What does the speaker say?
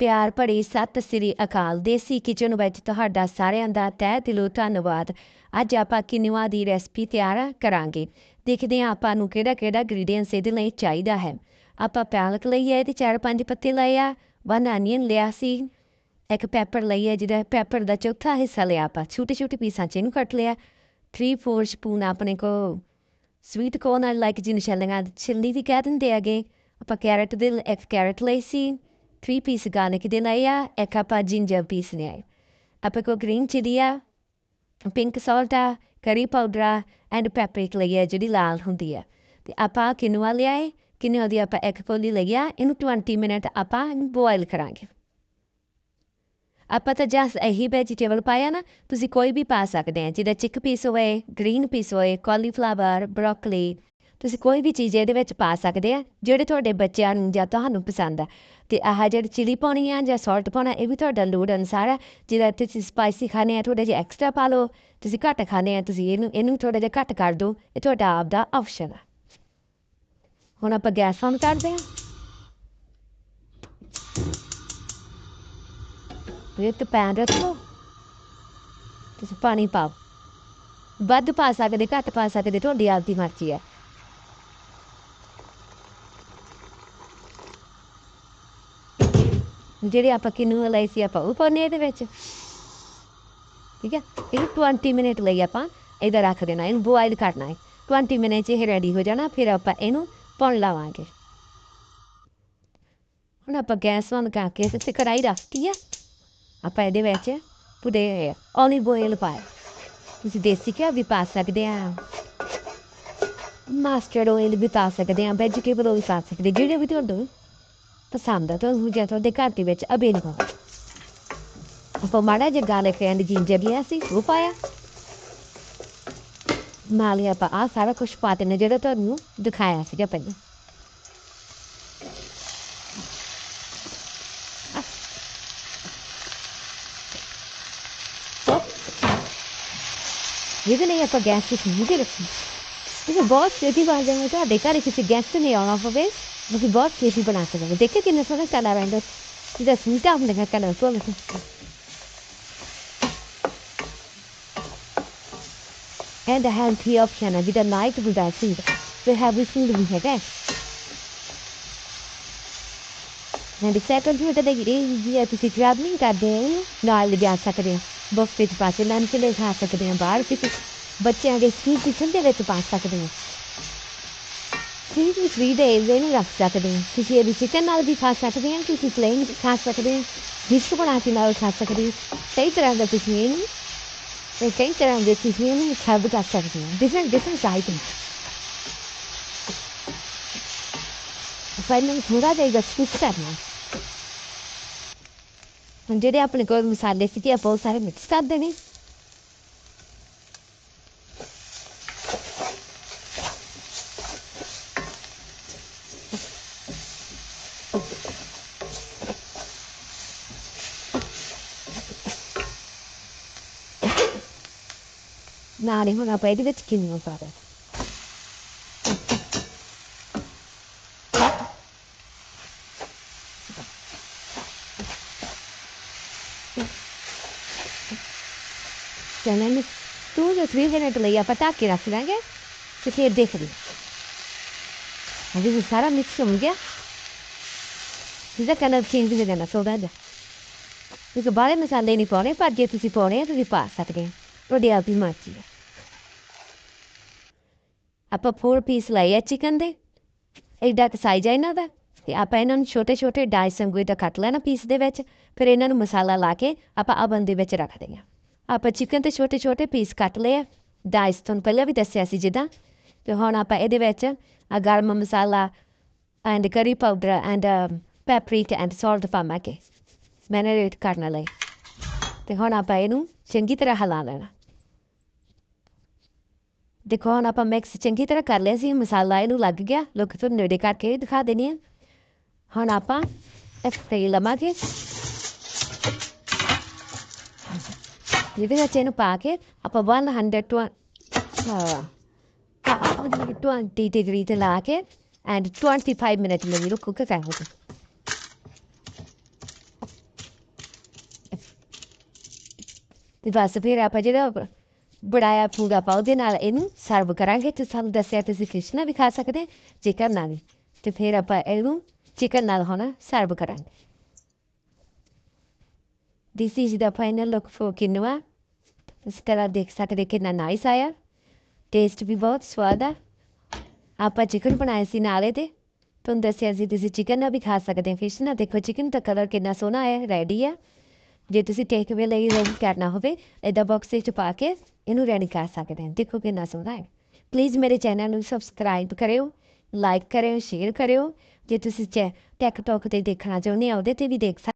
ਪਿਆਰ ਭਰੀ ਸਤਿ ਸ੍ਰੀ ਅਕਾਲ। ਦੇਸੀ ਕਿਚਨ ਵਿੱਚ ਤੁਹਾਡਾ ਸਾਰਿਆਂ ਦਾ ਤਹਿ ਦਿਲੋਂ ਧੰਨਵਾਦ। ਅੱਜ ਆਪਾਂ ਕਿਨੂਆ ਦੀ ਰੈਸਪੀ ਤਿਆਰ ਕਰਾਂਗੇ। ਦੇਖਦੇ ਹਾਂ ਆਪਾਂ ਨੂੰ ਕਿਹੜਾ ਕਿਹੜਾ ਇੰਗਰੀਡੀਐਂਟਸ ਇਹਦੇ ਲਈ ਚਾਹੀਦਾ ਹੈ। ਆਪਾਂ ਪਾਲਕ ਲਈ ਹੈ ਤੇ ਚਾਰ ਪੰਜ ਪੱਤੇ ਲਏ ਆ ਵਨ ਅਨੀਅਨ ਲਿਆ ਸੀ, ਇੱਕ ਪੈਪਰ ਲਈ ਹੈ ਜਿਹਦਾ ਪੈਪਰ ਦਾ ਚੌਥਾ ਹਿੱਸਾ ਲਿਆ ਆਪਾਂ ਛੋਟੇ ਛੋਟੇ ਪੀਸਾਂ ਚ ਇਹਨੂੰ ਕੱਟ ਲਿਆ। 3-4 ਸਪੂਨ ਆਪਣੇ ਕੋ ਸਵੀਟ ਕੋਰਨ ਲਾਈਕ ਜਿਹਨੂੰ ਛੱਲੀਆਂ, ਛਿੱਲੀ ਦੀ ਕਹਿ ਦਿੰਦੇ ਹੈਗੇ। ਆਪਾਂ ਕੈਰਟ ਦੇ, ਇੱਕ ਕੈਰਟ ਲਈ ਸੀ 3 ਪੀਸ ਗਾਰਲਿਕ ਦੇ ਲਈ ਆ ਇੱਕ ਆਪਾਂ ਜਿੰਜਰ ਪੀਸ ਨੇ ਆਪਾਂ ਕੋ ਗ੍ਰੀਨ ਚਿਲੀ ਆ ਪਿੰਕ ਸਾਲਟ ਆ ਕਰੀ ਪਾਊਡਰ ਆ ਐਂਡ ਪੈਪਰਿਕ ਲਈ ਹੈ ਜਿਹੜੀ ਲਾਲ ਹੁੰਦੀ ਹੈ ਤੇ ਆਪਾਂ ਕਿਨੂਆ ਲਿਆਏ ਕਿਨੂਆ ਦੀ ਆਪਾਂ ਇੱਕ ਕੋਲੀ ਲਈ ਆ ਇਹਨੂੰ 20 ਮਿੰਟ ਆਪਾਂ ਬੋਇਲ ਕਰਾਂਗੇ ਆਪਾਂ ਤਾਂ ਜਸ ਇਹੀ ਵੈਜੀਟੇਬਲ ਪਾਇਆ ਨਾ ਤੁਸੀਂ ਕੋਈ ਵੀ ਪਾ ਸਕਦੇ ਆ ਜਿਹਦਾ ਚਿਕ ਪੀਸ ਹੋਏ ਗ੍ਰੀਨ ਪੀਸ ਹੋਏ ਕਾਲੀਫਲਾਵਰ ਬ੍ਰੋਕਲੀ ਤੁਸੀਂ ਕੋਈ ਵੀ ਚੀਜ਼ ਇਹਦੇ ਵਿੱਚ ਪਾ ਸਕਦੇ ਆ, ਜਿਹੜੇ ਤੁਹਾਡੇ ਬੱਚਿਆਂ ਨੂੰ ਜਾਂ ਤੁਹਾਨੂੰ ਪਸੰਦ ਆ। ਤੇ ਆਹ ਜਿਹੜੀ ਚਿਲੀ ਪਾਉਣੀ ਆ ਜਾਂ ਸਾਲਟ ਪਾਉਣਾ, ਇਹ ਵੀ ਤੁਹਾਡਾ ਲੋੜ ਅਨੁਸਾਰ ਆ। ਜਿਹਦਾ ਤੁਸੀਂ ਸਪਾਈਸੀ ਖਾਣੇ ਆ ਥੋੜਾ ਜਿਹਾ ਐਕਸਟਰਾ ਪਾ ਲਓ। ਤੁਸੀਂ ਘੱਟ ਖਾਣੇ ਆ, ਤੁਸੀਂ ਇਹਨੂੰ ਇਹਨੂੰ ਥੋੜਾ ਜਿਹਾ ਘੱਟ ਕਰ ਦਿਓ। ਇਹ ਤੁਹਾਡਾ ਆਪ ਦਾ ਆਪਸ਼ਨ ਆ। ਹੁਣ ਆਪਾਂ ਗੈਸ ਔਨ ਕਰਦੇ ਆ। ਇੱਕ ਪੈਨ ਰੱਖੋ। ਤੁਸੀਂ ਪਾਣੀ ਪਾਓ। ਵੱਧ ਪਾ ਸਕਦੇ, ਘੱਟ ਪਾ ਸਕਦੇ, ਤੁਹਾਡੀ ਆਪ ਦੀ ਮਰਜ਼ੀ ਹੈ ਜਿਹੜੇ ਆਪਾਂ ਕਿਨੂੰ ਲਈ ਸੀ ਆਪਾਂ ਉਹ ਪਾਉਣੇ ਇਹਦੇ ਵਿੱਚ। ਠੀਕ ਹੈ ਇਹ 20 ਮਿੰਟ ਲਈ ਆਪਾਂ ਇਹਦਾ ਰੱਖ ਦੇਣਾ, ਇਹਨੂੰ ਬੋਇਲ ਕਰਨਾ ਹੈ। 20 ਮਿੰਟ 'ਚ ਇਹ ਰੈਡੀ ਹੋ ਜਾਣਾ, ਫਿਰ ਆਪਾਂ ਇਹਨੂੰ ਪਾਉਣ ਲਾਵਾਂਗੇ। ਹੁਣ ਆਪਾਂ ਗੈਸ ਔਨ ਕਰਕੇ ਤੇ ਕੜਾਈ ਰੱਖਤੀ ਹੈ ਆਪਾਂ ਇਹਦੇ ਵਿੱਚ ਪੂਰੇ ਓਲੀਵ ਆਇਲ ਪਾਏ ਤੁਸੀਂ ਦੇਸੀ ਘਿਓ ਵੀ ਪਾ ਸਕਦੇ ਆ। ਮਸਟਰਡ ਆਇਲ ਵੀ ਪਾ ਸਕਦੇ ਆ ਵੈਜੀਟੇਬਲ ਆਇਲ ਵੀ ਪਾ ਸਕਦੇ ਜਿਹੜੇ ਵੀ ਤੁਹਾਨੂੰ ਤੁਹਾਡੇ ਘਰ ਦੇ ਵਿੱਚ ਅਵੇਲੇਬਲ ਆਪਾਂ ਮਾੜਾ ਜਿਹਾ ਗਾਰਲਿਕ ਐਂਡ ਜਿੰਜਰ ਲਿਆ ਸੀ, ਉਹ ਪਾਇਆ। ਆ ਸਾਰਾ ਕੁਝ ਪਾ ਦੇਣਾ ਜਿਹੜਾ ਤੁਹਾਨੂੰ ਦਿਖਾਇਆ ਸੀਗਾ ਪਹਿਲਾਂ। ਇਹਦੇ ਲਈ ਆਪਾਂ ਗੈਸ ਤੇ ਸਿੱਧੀ ਰੱਖੀ ਇਹ ਬਹੁਤ ਛੇਤੀ ਬਣ ਜਾਏਗਾ ਤੁਹਾਡੇ ਘਰ ਕਿਸੇ ਗੈਸਟ ਨੇ ਆਉਣਾ ਹੋਵੇ। ਤੁਸੀਂ ਬਹੁਤ ਛੇਤੀ ਬਣਾ ਸਕਦੇ ਦੇਖੇ ਕਿੰਨਾ ਸੋਹਣਾ ਕਲਰ ਆਉਂਦਾ ਜਿਹਦਾ ਸੂਟਾ ਹੁੰਦਾ ਕਲਰ ਕੋਲ and a healthy option ਹੈ ਜਿਹਦਾ ਨਾਈਟ ਹੁੰਦਾ ਸੀ ਤੇ ਹੈਵੀ ਫੂਡ ਵੀ ਹੈਗਾ ਨਾ ਦੀ ਸੈਕੰਡ ਵੀ ਤਾਂ ਇਹ ਜੀ ਤੁਸੀਂ ਟਰੈਵਲਿੰਗ ਕਰਦੇ ਹੋ ਨਾਲ ਜਾ ਸਕਦੇ ਹੋ ਬਫੇ ਚ ਪਾ ਕੇ ਲੰਚ ਲੈ ਖਾ ਸਕਦੇ ਹੋ ਬਾਹਰ ਕਿਸੇ ਬੱਚਿਆਂ ਦੇ ਸਕੂਲ ਕਿਚਨ ਦੇ ਵਿੱਚ ਪਾ ਸਕਦੇ ਹੋ ਥ੍ਰੀ ਟੂ ਥ੍ਰੀ ਡੇਜ਼ ਇਹਨੂੰ ਰੱਖ ਸਕਦੇ ਹੋ ਤੁਸੀਂ ਇਹਦੀ ਚਿਕਨ ਨਾਲ ਵੀ ਖਾ ਸਕਦੇ ਹੋ ਤੁਸੀਂ ਪਲੇਨ ਖਾ ਸਕਦੇ ਹੋ ਡਿਸ਼ ਬਣਾ ਕੇ ਨਾਲ ਖਾ ਸਕਦੇ ਹੋ ਕਈ ਤਰ੍ਹਾਂ ਦਾ ਤੁਸੀਂ ਇਹਨੂੰ ਤੇ ਕਈ ਤਰ੍ਹਾਂ ਦੇ ਤੁਸੀਂ ਇਹਨੂੰ ਸਰਵ ਕਰ ਸਕਦੇ ਹੋ ਡਿਫਰੈਂਟ ਡਿਫਰੈਂਟ ਆਈਟਮ ਫਾਈਨਲ ਥੋੜਾ ਜਿਹਾ ਇਹਦਾ ਕਰਨਾ ਜਿਹੜੇ ਆਪਣੇ ਕੋਲ ਮਸਾਲੇ ਸੀਗੇ ਆਪਾਂ ਬਹੁਤ ਸਾਰੇ ਮਿਕਸ ਕਰ ਦੇਣੇ ਨਾਲੇ ਹੁਣ ਆਪਾਂ ਇਹਦੇ ਵਿੱਚ ਕਿੰਨੀਆਂ ਪਾ ਦੇ ਚੈਨਲ ਨੂੰ ਤੂੰ ਜੋ 3 ਮਿੰਟ ਲਈ ਆਪਾਂ ਢੱਕ ਕੇ ਰੱਖ ਲਾਂਗੇ ਤੇ ਫਿਰ ਦੇਖ ਲਈ। ਅਜੇ ਸਾਰਾ ਮਿਕਸ ਹੋ ਗਿਆ। ਜਿਹਦਾ ਕਲਰ ਚੇਂਜ ਹੋ ਜਾਣਾ ਸੋਡਾ ਦਾ ਤੁਸੀਂ ਬਾਰੇ ਮਸਾਲੇ ਨਹੀਂ ਪਾਉਣੇ, ਪਰ ਜੇ ਤੁਸੀਂ ਪਾਉਣੇ ਆ, ਤੁਸੀਂ ਪਾ ਸਕਦੇ ਹੋ ਤੁਹਾਡੀ ਆਪੀ ਮਰਜ਼ੀ ਹੈ। ਆਪਾਂ 4 ਪੀਸ ਲਏ ਆ ਚਿਕਨ ਦੇ। ਐਡਾ ਕੁ ਸਾਈਜ਼ ਹੈ ਇਹਨਾਂ ਦਾ। ਤੇ ਆਪਾਂ ਇਹਨਾਂ ਨੂੰ ਛੋਟੇ ਛੋਟੇ ਡਾਈਸ ਸੰਗੂਏ ਦਾ ਕੱਟ ਲੈਣਾ ਪੀਸ ਦੇ ਵਿੱਚ। ਫਿਰ ਇਹਨਾਂ ਨੂੰ ਮਸਾਲਾ ਲਾ ਕੇ ਆਪਾਂ ਅਵਨ ਦੇ ਵਿੱਚ ਰੱਖ ਦੇਣਾ ਆਪਾਂ ਚਿਕਨ ਤੇ ਛੋਟੇ ਛੋਟੇ ਪੀਸ ਕੱਟ ਲਏ ਡਾਈਸ ਤੁਹਾਨੂੰ ਪਹਿਲਾਂ ਵੀ ਦੱਸਿਆ ਸੀ ਜਿੱਦਾਂ। ਤੇ ਹੁਣ ਆਪਾਂ ਇਹਦੇ ਵਿੱਚ ਆ garam masala and curry powder and paprika and salt ਪਾਵਾਂਗੇ। ਮੈਨੇਰੇਟ ਕਰਨ ਲਈ। ਤੇ ਹੁਣ ਆਪਾਂ ਇਹਨੂੰ ਚੰਗੀ ਤਰ੍ਹਾਂ ਹਿਲਾ ਲੈਣਾ। ਦੇਖੋ, ਹੁਣ ਆਪਾਂ ਮਿਕਸ ਚੰਗੀ ਤਰ੍ਹਾਂ ਕਰ ਲਿਆ ਸੀ, ਮਸਾਲਾ ਇਹਨੂੰ ਲੱਗ ਗਿਆ। ਲੋਕ, ਤੁਹਾਨੂੰ ਨੇੜੇ ਕਰਕੇ ਦਿਖਾ ਦੇਣੀ ਹੈ। ਹੁਣ ਆਪਾਂ ਇਸ ਤੇਲ ਲਵਾਂਗੇ। ਇਹਦੇ ਵਿੱਚ ਇਹਨੂੰ ਪਾ ਕੇ ਆਪਾਂ 120 20 ਡਿਗਰੀ ਤੇ ਲਾ ਕੇ ਐਂਡ 25 ਮਿੰਟ ਲਈ ਇਹਨੂੰ ਕੁੱਕ ਕਰਾਂਗੇ ਤੇ ਬਸ, ਫਿਰ ਆਪਾਂ ਜਿਹੜਾ ਬ- ਬਣਾਇਆ ਫੂਡ ਆਪਾਂ ਉਹਦੇ ਨਾਲ ਇਹਨੂੰ ਸਰਵ ਕਰਾਂਗੇ। ਤੇ ਸਾਨੂੰ ਦੱਸਿਆ ਤੁਸੀਂ ਫਿਸ਼ ਨਾਲ ਵੀ ਖਾ ਸਕਦੇ ਚਿਕਨ ਨਾਲ ਵੀ ਤੇ ਫਿਰ ਆਪਾਂ ਇਹਨੂੰ ਚਿਕਨ ਨਾਲ ਹੋਣਾ ਸਰਵ ਕਰਾਂਗੇ। This is the final look for quinoa. ਇਸ ਤਰ੍ਹਾਂ ਦੇਖ ਸਕਦੇ ਕਿੰਨਾ ਨਾਈਸ ਆਇਆ। ਟੇਸਟ ਵੀ ਬਹੁਤ ਸਵਾਦ ਆ। ਆਪਾਂ ਚਿਕਨ ਬਣਾਇਆ ਸੀ ਨਾਲੇ ਤੇ ਤੁਹਾਨੂੰ ਦੱਸਿਆ ਸੀ ਤੁਸੀਂ ਚਿਕਨ ਨਾਲ ਵੀ ਖਾ ਸਕਦੇ ਹੋ ਫਿਸ਼ ਨਾਲ। ਦੇਖੋ ਚਿਕਨ ਦਾ ਕਲਰ ਕਿੰਨਾ ਸੋਹਣਾ ਹੈ ਰੈਡੀ ਆ। ਜੇ ਤੁਸੀਂ ਟੇਕ ਅਵੇ ਲਈ ਰੈਡੀ ਕਰਨਾ ਹੋਵੇ, ਇਹਦਾ ਬਾਕਸ ਵਿੱਚ ਪਾ ਕੇ ਇਹਨੂੰ ਰੈਡੀ ਕਰ ਸਕਦੇ ਹੋ। ਦੇਖੋ ਕਿੰਨਾ ਸੋਹਣਾ ਹੈ। ਪਲੀਜ਼ ਮੇਰੇ ਚੈਨਲ ਨੂੰ ਸਬਸਕ੍ਰਾਈਬ ਕਰਿਓ ਲਾਈਕ ਕਰਿਓ ਸ਼ੇਅਰ ਕਰਿਓ। ਜੇ ਤੁਸੀਂ ਟੈਕ ਟਿਕਟੋਕ ਤੇ ਦੇਖਣਾ ਚਾਹੁੰਦੇ ਹੋ ਉਹਦੇ ਤੇ ਵੀ ਦੇਖ ਸਕਦੇ